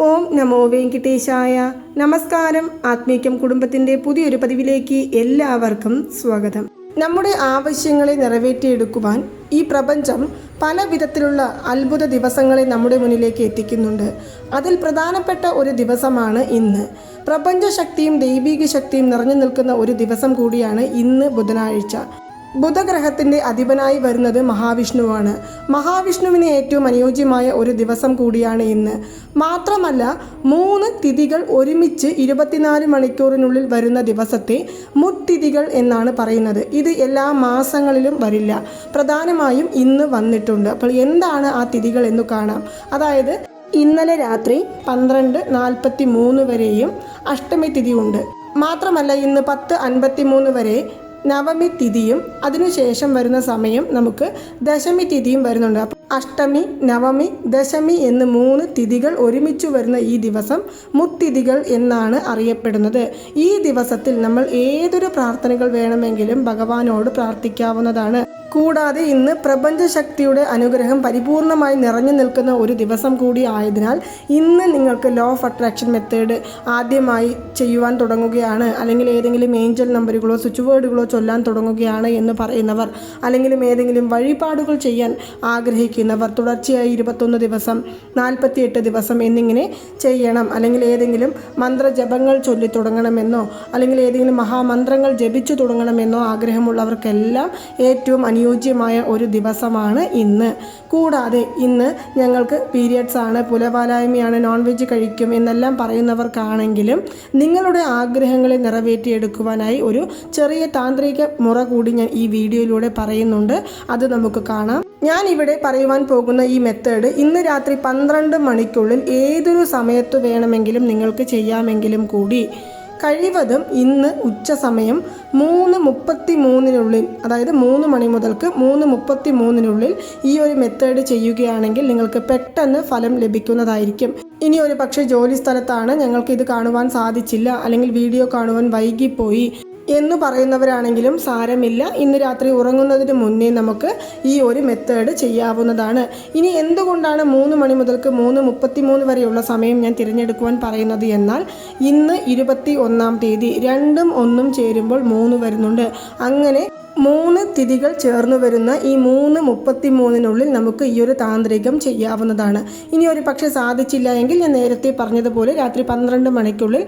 ഓം നമോ വെങ്കിട്ടേശായ. നമസ്കാരം. ആത്മീക്യം കുടുംബത്തിന്റെ പുതിയൊരു പതിവിലേക്ക് എല്ലാവർക്കും സ്വാഗതം. നമ്മുടെ ആവശ്യങ്ങളെ നിറവേറ്റിയെടുക്കുവാൻ ഈ പ്രപഞ്ചം പല വിധത്തിലുള്ള അത്ഭുത ദിവസങ്ങളെ നമ്മുടെ മുന്നിലേക്ക് എത്തിക്കുന്നുണ്ട്. അതിൽ പ്രധാനപ്പെട്ട ഒരു ദിവസമാണ് ഇന്ന്. പ്രപഞ്ച ശക്തിയും ദൈവീക ശക്തിയും നിറഞ്ഞു നിൽക്കുന്ന ഒരു ദിവസം കൂടിയാണ് ഇന്ന് ബുധനാഴ്ച. ബുധഗ്രഹത്തിന്റെ അധിപനായി വരുന്നത് മഹാവിഷ്ണുവാണ്. മഹാവിഷ്ണുവിന് ഏറ്റവും അനുയോജ്യമായ ഒരു ദിവസം കൂടിയാണ് ഇന്ന്. മാത്രമല്ല മൂന്ന് തിഥികൾ ഒരുമിച്ച് ഇരുപത്തിനാല് മണിക്കൂറിനുള്ളിൽ വരുന്ന ദിവസത്തെ മുത്തിഥികൾ എന്നാണ് പറയുന്നത്. ഇത് എല്ലാ മാസങ്ങളിലും വരില്ല. പ്രധാനമായും ഇന്ന് വന്നിട്ടുണ്ട്. അപ്പോൾ എന്താണ് ആ തിഥികൾ എന്ന് കാണാം. അതായത് ഇന്നലെ രാത്രി പന്ത്രണ്ട് നാൽപ്പത്തി മൂന്ന് വരെയും അഷ്ടമി തിഥിയുണ്ട്. മാത്രമല്ല ഇന്ന് പത്ത് അൻപത്തി മൂന്ന് വരെ നവമി തിഥിയും അതിനുശേഷം വരുന്ന സമയം നമുക്ക് ദശമി തിഥിയും വരുന്നുണ്ട്. അപ്പോൾ അഷ്ടമി നവമി ദശമി എന്ന് മൂന്ന് തിഥികൾ ഒരുമിച്ച് വരുന്ന ഈ ദിവസം മുത്തിഥികൾ എന്നാണ് അറിയപ്പെടുന്നത്. ഈ ദിവസത്തിൽ നമ്മൾ ഏതൊരു പ്രാർത്ഥനകൾ വേണമെങ്കിലും ഭഗവാനോട് പ്രാർത്ഥിക്കാവുന്നതാണ്. കൂടാതെ ഇന്ന് പ്രപഞ്ചശക്തിയുടെ അനുഗ്രഹം പരിപൂർണമായി നിറഞ്ഞു നിൽക്കുന്ന ഒരു ദിവസം കൂടി ആയതിനാൽ ഇന്ന് നിങ്ങൾക്ക് ലോ ഓഫ് അട്രാക്ഷൻ മെത്തേഡ് ആദ്യമായി ചെയ്യുവാൻ തുടങ്ങുകയാണ്. അല്ലെങ്കിൽ ഏതെങ്കിലും ഏഞ്ചൽ നമ്പറുകളോ സ്വിച്ച് വേർഡുകളോ ചൊല്ലാൻ തുടങ്ങുകയാണ് എന്ന് പറയുന്നവർ അല്ലെങ്കിൽ ഏതെങ്കിലും വഴിപാടുകൾ ചെയ്യാൻ ആഗ്രഹിക്കുന്നവർ തുടർച്ചയായി ഇരുപത്തൊന്ന് ദിവസം നാൽപ്പത്തിയെട്ട് ദിവസം എന്നിങ്ങനെ ചെയ്യണം. അല്ലെങ്കിൽ ഏതെങ്കിലും മന്ത്രജപങ്ങൾ ചൊല്ലി തുടങ്ങണമെന്നോ അല്ലെങ്കിൽ ഏതെങ്കിലും മഹാമന്ത്രങ്ങൾ ജപിച്ചു തുടങ്ങണമെന്നോ ആഗ്രഹമുള്ളവർക്കെല്ലാം ഏറ്റവും അനുയോജ്യമായ ഒരു ദിവസമാണ് ഇന്ന്. കൂടാതെ ഇന്ന് ഞങ്ങൾക്ക് പീരിയഡ്സ് ആണ് പുലവാലായ്മയാണ് നോൺ വെജ് കഴിക്കും എന്നെല്ലാം പറയുന്നവർക്കാണെങ്കിലും നിങ്ങളുടെ ആഗ്രഹങ്ങളെ നിറവേറ്റിയെടുക്കുവാനായി ഒരു ചെറിയ താന്ത്രിക മുറ കൂടി ഞാൻ ഈ വീഡിയോയിലൂടെ പറയുന്നുണ്ട്. അത് നമുക്ക് കാണാം. ഞാൻ ഇവിടെ പറയുവാൻ പോകുന്ന ഈ മെത്തേഡ് ഇന്ന് രാത്രി പന്ത്രണ്ട് മണിക്കുള്ളിൽ ഏതൊരു സമയത്ത് വേണമെങ്കിലും നിങ്ങൾക്ക് ചെയ്യാമെങ്കിലും കൂടി. കഴിവതും ഇന്ന് ഉച്ച സമയം മൂന്ന് മുപ്പത്തി മൂന്നിനുള്ളിൽ അതായത് മൂന്ന് മണി മുതൽക്ക് മൂന്ന് മുപ്പത്തി മൂന്നിനുള്ളിൽ ഈ ഒരു മെത്തേഡ് ചെയ്യുകയാണെങ്കിൽ നിങ്ങൾക്ക് പെട്ടെന്ന് ഫലം ലഭിക്കുന്നതായിരിക്കും. ഇനി ഒരു പക്ഷേ ജോലി സ്ഥലത്താണ് ഞങ്ങൾക്ക് ഇത് കാണുവാൻ സാധിച്ചില്ല അല്ലെങ്കിൽ വീഡിയോ കാണുവാൻ വൈകിപ്പോയി. എന്ന് പറയുന്നവരാണെങ്കിലും സാരമില്ല. ഇന്ന് രാത്രി ഉറങ്ങുന്നതിന് മുന്നേ നമുക്ക് ഈ ഒരു മെത്തേഡ് ചെയ്യാവുന്നതാണ്. ഇനി എന്തുകൊണ്ടാണ് മൂന്ന് മണി മുതൽക്ക് മൂന്ന് മുപ്പത്തി മൂന്ന് വരെയുള്ള സമയം ഞാൻ തിരഞ്ഞെടുക്കുവാൻ പറയുന്നത് എന്നാൽ ഇന്ന് ഇരുപത്തി ഒന്നാം തീയതി രണ്ടും ഒന്നും ചേരുമ്പോൾ മൂന്ന് വരുന്നുണ്ട്. അങ്ങനെ മൂന്ന് തിഥികൾ ചേർന്ന് വരുന്ന ഈ മൂന്ന് മുപ്പത്തി മൂന്നിനുള്ളിൽ നമുക്ക് ഈ ഒരു താന്ത്രികം ചെയ്യാവുന്നതാണ്. ഇനി ഒരു പക്ഷേ സാധിച്ചില്ല എങ്കിൽ ഞാൻ നേരത്തെ പറഞ്ഞതുപോലെ രാത്രി പന്ത്രണ്ട് മണിക്കുള്ളിൽ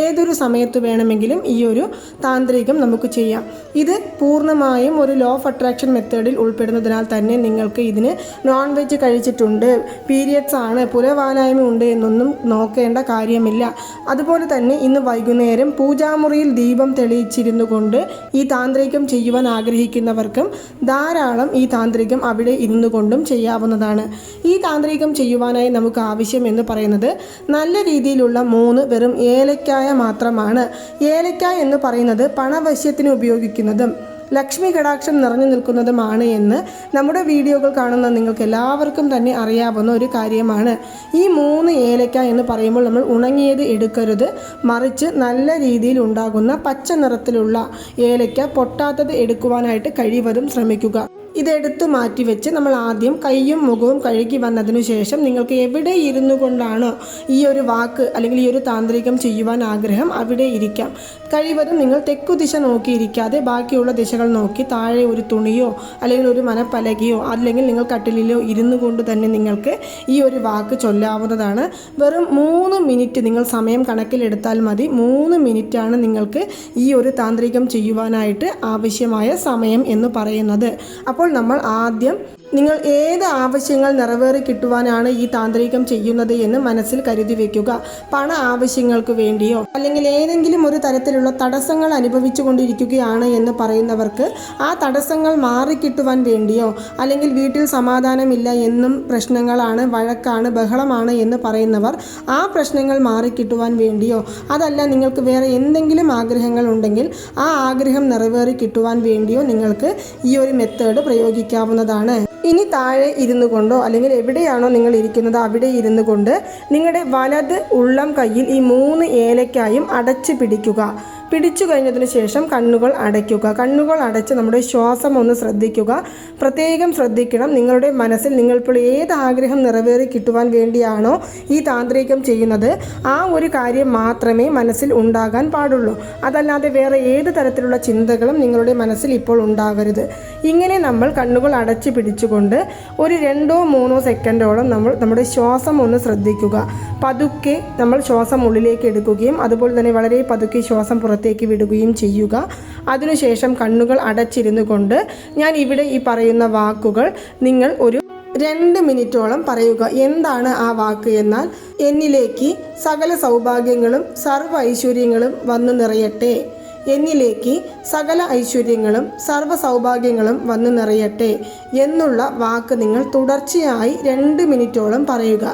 ഏതൊരു സമയത്ത് വേണമെങ്കിലും ഈ ഒരു താന്ത്രികം നമുക്ക് ചെയ്യാം. ഇത് പൂർണമായും ഒരു ലോ ഓഫ് അട്രാക്ഷൻ മെത്തേഡിൽ ഉൾപ്പെടുന്നതിനാൽ തന്നെ നിങ്ങൾക്ക് ഇതിന് നോൺ വെജ് കഴിച്ചിട്ടുണ്ട്. പീരിയഡ്സ് ആണ് പുലവാലായ്മ ഉണ്ട് എന്നൊന്നും നോക്കേണ്ട കാര്യമില്ല. അതുപോലെ തന്നെ ഇന്ന് വൈകുന്നേരം പൂജാമുറിയിൽ ദീപം തെളിയിച്ചിരുന്നു കൊണ്ട് ഈ താന്ത്രികം ചെയ്യുവാൻ ആഗ്രഹിക്കുന്നവർക്കും ധാരാളം ഈ താന്ത്രികം അവിടെ ഇരുന്നു കൊണ്ടും ചെയ്യാവുന്നതാണ്. ഈ താന്ത്രികം ചെയ്യുവാനായി നമുക്ക് ആവശ്യം എന്ന് പറയുന്നത് നല്ല രീതിയിലുള്ള മൂന്ന് വെറും ഏലക്കായ മാത്രമാണ്. ഏലക്കായ എന്ന് പറയുന്നത് പണവശ്യത്തിന് ഉപയോഗിക്കുന്നതും ലക്ഷ്മി കടാക്ഷം നിറഞ്ഞു നിൽക്കുന്നതുമാണ് എന്ന് നമ്മുടെ വീഡിയോകൾ കാണുന്ന നിങ്ങൾക്ക് എല്ലാവർക്കും തന്നെ അറിയാവുന്ന ഒരു കാര്യമാണ്. ഈ മൂന്ന് ഏലക്ക എന്ന് പറയുമ്പോൾ നമ്മൾ ഉണങ്ങിയത് എടുക്കരുത്. മറിച്ച് നല്ല രീതിയിൽ ഉണ്ടാകുന്ന പച്ച നിറത്തിലുള്ള ഏലക്ക പൊട്ടാത്തത് എടുക്കുവാനായിട്ട് കഴിവതും ശ്രമിക്കുക. ഇതെടുത്ത് മാറ്റി വെച്ച് നമ്മൾ ആദ്യം കൈയും മുഖവും കഴുകി വന്നതിനു ശേഷം നിങ്ങൾക്ക് എവിടെ ഇരുന്നു കൊണ്ടാണോ ഈ ഒരു വാക്ക് അല്ലെങ്കിൽ ഈ ഒരു താന്ത്രികം ചെയ്യുവാൻ ആഗ്രഹം? അവിടെ ഇരിക്കാം. കഴിവതും നിങ്ങൾ തെക്കു ദിശ നോക്കിയിരിക്കാതെ ബാക്കിയുള്ള ദിശകൾ നോക്കി താഴെ ഒരു തുണിയോ അല്ലെങ്കിൽ ഒരു മനപ്പലകയോ അല്ലെങ്കിൽ നിങ്ങൾ കട്ടിലിലോ ഇരുന്നു കൊണ്ട് തന്നെ നിങ്ങൾക്ക് ഈ ഒരു വാക്ക് ചൊല്ലാവുന്നതാണ്. വെറും മൂന്ന് മിനിറ്റ് നിങ്ങൾ സമയം കണക്കിലെടുത്താൽ മതി. മൂന്ന് മിനിറ്റാണ് നിങ്ങൾക്ക് ഈ ഒരു താന്ത്രികം ചെയ്യുവാനായിട്ട് ആവശ്യമായ സമയം എന്ന് പറയുന്നത്. അപ്പോൾ നമ്മൾ ആദ്യം നിങ്ങൾ ഏത് ആവശ്യങ്ങൾ നിറവേറി കിട്ടുവാനാണ് ഈ താന്ത്രികം ചെയ്യുന്നത് എന്ന് മനസ്സിൽ കരുതി വെക്കുക. പണ ആവശ്യങ്ങൾക്ക് വേണ്ടിയോ അല്ലെങ്കിൽ ഏതെങ്കിലും ഒരു തരത്തിലുള്ള തടസ്സങ്ങൾ അനുഭവിച്ചു കൊണ്ടിരിക്കുകയാണ് എന്ന് പറയുന്നവർക്ക് ആ തടസ്സങ്ങൾ മാറിക്കിട്ടുവാൻ വേണ്ടിയോ അല്ലെങ്കിൽ വീട്ടിൽ സമാധാനമില്ല എന്നും പ്രശ്നങ്ങളാണ് വഴക്കാണ് ബഹളമാണ് എന്ന് പറയുന്നവർ ആ പ്രശ്നങ്ങൾ മാറിക്കിട്ടുവാൻ വേണ്ടിയോ അതല്ല നിങ്ങൾക്ക് വേറെ എന്തെങ്കിലും ആഗ്രഹങ്ങൾ ഉണ്ടെങ്കിൽ ആ ആഗ്രഹം നിറവേറി കിട്ടുവാൻ വേണ്ടിയോ നിങ്ങൾക്ക് ഈ ഒരു മെത്തേഡ് പ്രയോഗിക്കാവുന്നതാണ്. ഇനി താഴെ ഇരുന്നു കൊണ്ടോ അല്ലെങ്കിൽ എവിടെയാണോ നിങ്ങൾ ഇരിക്കുന്നത് അവിടെ ഇരുന്നു കൊണ്ട് നിങ്ങളുടെ വലത് ഉള്ളം കയ്യിൽ ഈ മൂന്ന് ഏലക്കായും അടച്ചു പിടിക്കുക. പിടിച്ചു കഴിഞ്ഞതിന് ശേഷം കണ്ണുകൾ അടയ്ക്കുക. കണ്ണുകൾ അടച്ച് നമ്മുടെ ശ്വാസം ഒന്ന് ശ്രദ്ധിക്കുക. പ്രത്യേകം ശ്രദ്ധിക്കണം. നിങ്ങളുടെ മനസ്സിൽ നിങ്ങളിപ്പോൾ ഏത് ആഗ്രഹം നിറവേറി കിട്ടുവാൻ വേണ്ടിയാണോ ഈ താന്ത്രികം ചെയ്യുന്നത്. ആ ഒരു കാര്യം മാത്രമേ മനസ്സിൽ ഉണ്ടാകാൻ പാടുള്ളൂ. അതല്ലാതെ വേറെ ഏത് തരത്തിലുള്ള ചിന്തകളും നിങ്ങളുടെ മനസ്സിൽ ഇപ്പോൾ ഉണ്ടാകരുത്. ഇങ്ങനെ നമ്മൾ കണ്ണുകൾ അടച്ച് പിടിച്ചുകൊണ്ട് ഒരു രണ്ടോ മൂന്നോ സെക്കൻഡോളം നമ്മൾ നമ്മുടെ ശ്വാസം ഒന്ന് ശ്രദ്ധിക്കുക. പതുക്കെ നമ്മൾ ശ്വാസം ഉള്ളിലേക്ക് എടുക്കുകയും അതുപോലെ തന്നെ വളരെ പതുക്കെ ശ്വാസം പുറത്തേക്ക് വിടുകയും ചെയ്യുക. അതിനുശേഷം കണ്ണുകൾ അടച്ചിരുന്നു കൊണ്ട് ഞാൻ ഇവിടെ ഈ പറയുന്ന വാക്കുകൾ നിങ്ങൾ ഒരു രണ്ട് മിനിറ്റോളം പറയുക. എന്താണ് ആ വാക്ക് എന്നാൽ എന്നിലേക്ക് സകല സൗഭാഗ്യങ്ങളും സർവ ഐശ്വര്യങ്ങളും വന്നു നിറയട്ടെ. എന്നിലേക്ക് സകല ഐശ്വര്യങ്ങളും സർവ സൗഭാഗ്യങ്ങളും വന്നു നിറയട്ടെ എന്നുള്ള വാക്ക് നിങ്ങൾ തുടർച്ചയായി രണ്ട് മിനിറ്റോളം പറയുക.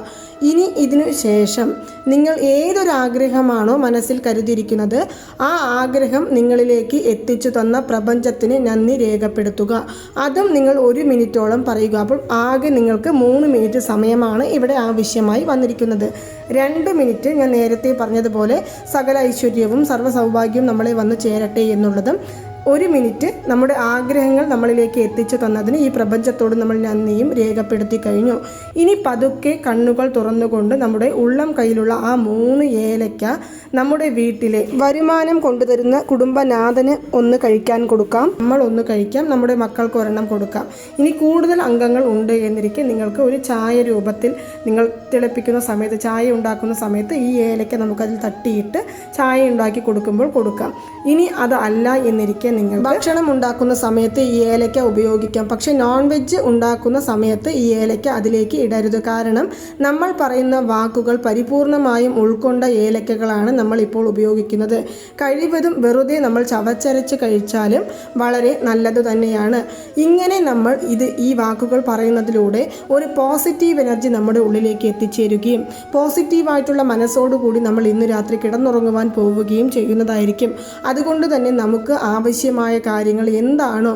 ഇനി ഇതിനു ശേഷം നിങ്ങൾ ഏതൊരാഗ്രഹമാണോ മനസ്സിൽ കരുതിയിരിക്കുന്നത് ആ ആഗ്രഹം നിങ്ങളിലേക്ക് എത്തിച്ചു തന്ന പ്രപഞ്ചത്തിന് നന്ദി രേഖപ്പെടുത്തുക. അതും നിങ്ങൾ ഒരു മിനിറ്റോളം പറയുക. അപ്പോൾ ആകെ നിങ്ങൾക്ക് മൂന്ന് മിനിറ്റ് സമയമാണ് ഇവിടെ ആവശ്യമായി വന്നിരിക്കുന്നത്. രണ്ട് മിനിറ്റ് ഞാൻ നേരത്തെ പറഞ്ഞതുപോലെ സകല ഐശ്വര്യവും സർവ സൗഭാഗ്യവും നമ്മളെ വന്നു ചേരട്ടെ എന്നുള്ളതും ഒരു മിനിറ്റ് നമ്മുടെ ആഗ്രഹങ്ങൾ നമ്മളിലേക്ക് എത്തിച്ചു തന്നതിന് ഈ പ്രപഞ്ചത്തോട് നമ്മൾ നന്ദിയും രേഖപ്പെടുത്തി കഴിഞ്ഞു. ഇനി പതുക്കെ കണ്ണുകൾ തുറന്നുകൊണ്ട് നമ്മുടെ ഉള്ളം കയ്യിലുള്ള ആ മൂന്ന് ഏലയ്ക്ക നമ്മുടെ വീട്ടിലെ വരുമാനം കൊണ്ടുതരുന്ന കുടുംബനാഥന് ഒന്ന് കഴിക്കാൻ കൊടുക്കാം. നമ്മൾ ഒന്ന് കഴിക്കാം നമ്മുടെ മക്കൾക്ക് ഒരെണ്ണം കൊടുക്കാം. ഇനി കൂടുതൽ അംഗങ്ങൾ ഉണ്ട് എന്നിരിക്കെ നിങ്ങൾക്ക് ഒരു ചായ രൂപത്തിൽ നിങ്ങൾ തിളപ്പിക്കുന്ന സമയത്ത് ചായ ഉണ്ടാക്കുന്ന സമയത്ത് ഈ ഏലയ്ക്ക നമുക്കതിൽ തട്ടിയിട്ട് ചായ ഉണ്ടാക്കി കൊടുക്കുമ്പോൾ കൊടുക്കാം. ഇനി അതല്ല എന്നിരിക്കെ നിങ്ങൾ ഭക്ഷണം ഉണ്ടാക്കുന്ന സമയത്ത് ഈ ഏലക്ക ഉപയോഗിക്കാം. പക്ഷേ നോൺ വെജ് ഉണ്ടാക്കുന്ന സമയത്ത് ഈ ഏലക്ക അതിലേക്ക് ഇടരുത്. കാരണം നമ്മൾ പറയുന്ന വാക്കുകൾ പരിപൂർണമായും ഉൾക്കൊണ്ട ഏലക്കകളാണ് നമ്മൾ ഇപ്പോൾ ഉപയോഗിക്കുന്നത്. കഴിവതും വെറുതെ നമ്മൾ ചവച്ചരച്ച് കഴിച്ചാലും വളരെ നല്ലത് തന്നെയാണ്. ഇങ്ങനെ നമ്മൾ ഇത് ഈ വാക്കുകൾ പറയുന്നതിലൂടെ ഒരു പോസിറ്റീവ് എനർജി നമ്മുടെ ഉള്ളിലേക്ക് എത്തിച്ചേരുകയും പോസിറ്റീവായിട്ടുള്ള മനസ്സോടുകൂടി നമ്മൾ ഇന്ന് രാത്രി കിടന്നുറങ്ങുവാൻ പോവുകയും ചെയ്യുന്നതായിരിക്കും. അതുകൊണ്ട് തന്നെ നമുക്ക് ആവശ്യമായ കാര്യങ്ങൾ എന്താണോ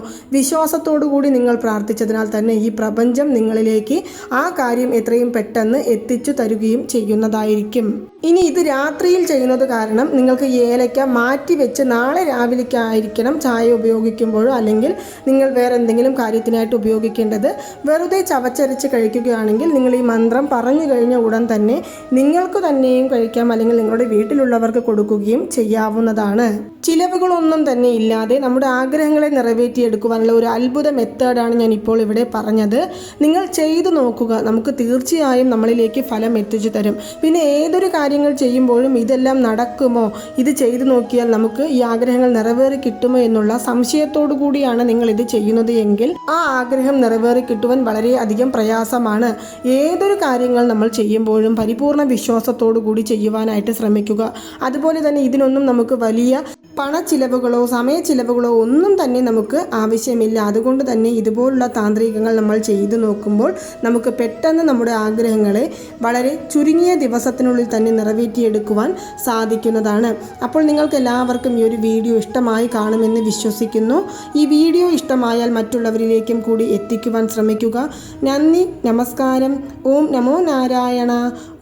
കൂടി നിങ്ങൾ പ്രാർത്ഥിച്ചതിനാൽ തന്നെ ഈ പ്രപഞ്ചം നിങ്ങളിലേക്ക് ആ കാര്യം എത്രയും പെട്ടെന്ന് എത്തിച്ചു തരുകയും ചെയ്യുന്നതായിരിക്കും. ഇനി ഇത് രാത്രിയിൽ ചെയ്യുന്നത് കാരണം നിങ്ങൾക്ക് ഏലയ്ക്ക മാറ്റി വെച്ച് നാളെ രാവിലേക്കായിരിക്കണം ചായ ഉപയോഗിക്കുമ്പോഴോ അല്ലെങ്കിൽ നിങ്ങൾ വേറെ എന്തെങ്കിലും കാര്യത്തിനായിട്ട് ഉപയോഗിക്കേണ്ടത് വെറുതെ ചവച്ചരച്ച് കഴിക്കുകയാണെങ്കിൽ നിങ്ങൾ ഈ മന്ത്രം പറഞ്ഞു കഴിഞ്ഞ ഉടൻ തന്നെ നിങ്ങൾക്ക് തന്നെയും കഴിക്കാം അല്ലെങ്കിൽ നിങ്ങളുടെ വീട്ടിലുള്ളവർക്ക് കൊടുക്കുകയും ചെയ്യാവുന്നതാണ്. ചിലവുകളൊന്നും തന്നെ ഇല്ലാതെ നമ്മുടെ ആഗ്രഹങ്ങളെ നിറവേറ്റിയെടുക്കുവാനുള്ള ഒരു അത്ഭുത മെത്തേഡാണ് ഞാൻ ഇപ്പോൾ ഇവിടെ പറഞ്ഞത്. നിങ്ങൾ ചെയ്തു നോക്കുക. നമുക്ക് തീർച്ചയായും നമ്മളിലേക്ക് ഫലം എത്തിച്ചു തരും. പിന്നെ ഏതൊരു കാര്യങ്ങൾ ചെയ്യുമ്പോഴും ഇതെല്ലാം നടക്കുമോ? ഇത് ചെയ്തു നോക്കിയാൽ നമുക്ക് ഈ ആഗ്രഹങ്ങൾ നിറവേറി കിട്ടുമോ എന്നുള്ള സംശയത്തോടു കൂടിയാണ് നിങ്ങൾ ഇത് ചെയ്യുന്നത് എങ്കിൽ ആ ആഗ്രഹം നിറവേറി കിട്ടുവാൻ വളരെയധികം പ്രയാസമാണ്. ഏതൊരു കാര്യങ്ങൾ നമ്മൾ ചെയ്യുമ്പോഴും പരിപൂർണ വിശ്വാസത്തോടു കൂടി ചെയ്യുവാനായിട്ട് ശ്രമിക്കുക. അതുപോലെ തന്നെ ഇതിനൊന്നും നമുക്ക് വലിയ പണച്ചിലവുകളോ സമയച്ചിലവുകളോ ഒന്നും തന്നെ നമുക്ക് ആവശ്യമില്ല. അതുകൊണ്ട് തന്നെ ഇതുപോലുള്ള താന്ത്രികങ്ങൾ നമ്മൾ ചെയ്തു നോക്കുമ്പോൾ നമുക്ക് പെട്ടെന്ന് നമ്മുടെ ആഗ്രഹങ്ങളെ വളരെ ചുരുങ്ങിയ ദിവസത്തിനുള്ളിൽ തന്നെ നിറവേറ്റിയെടുക്കുവാൻ സാധിക്കുന്നതാണ്. അപ്പോൾ നിങ്ങൾക്ക് എല്ലാവർക്കും ഈ ഒരു വീഡിയോ ഇഷ്ടമായി കാണുമെന്ന് വിശ്വസിക്കുന്നു. ഈ വീഡിയോ ഇഷ്ടമായാൽ മറ്റുള്ളവരിലേക്കും കൂടി എത്തിക്കുവാൻ ശ്രമിക്കുക. നന്ദി നമസ്കാരം. ഓം നമോ നാരായണ.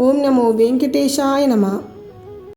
ഓം നമോ വെങ്കടേശായ നമ.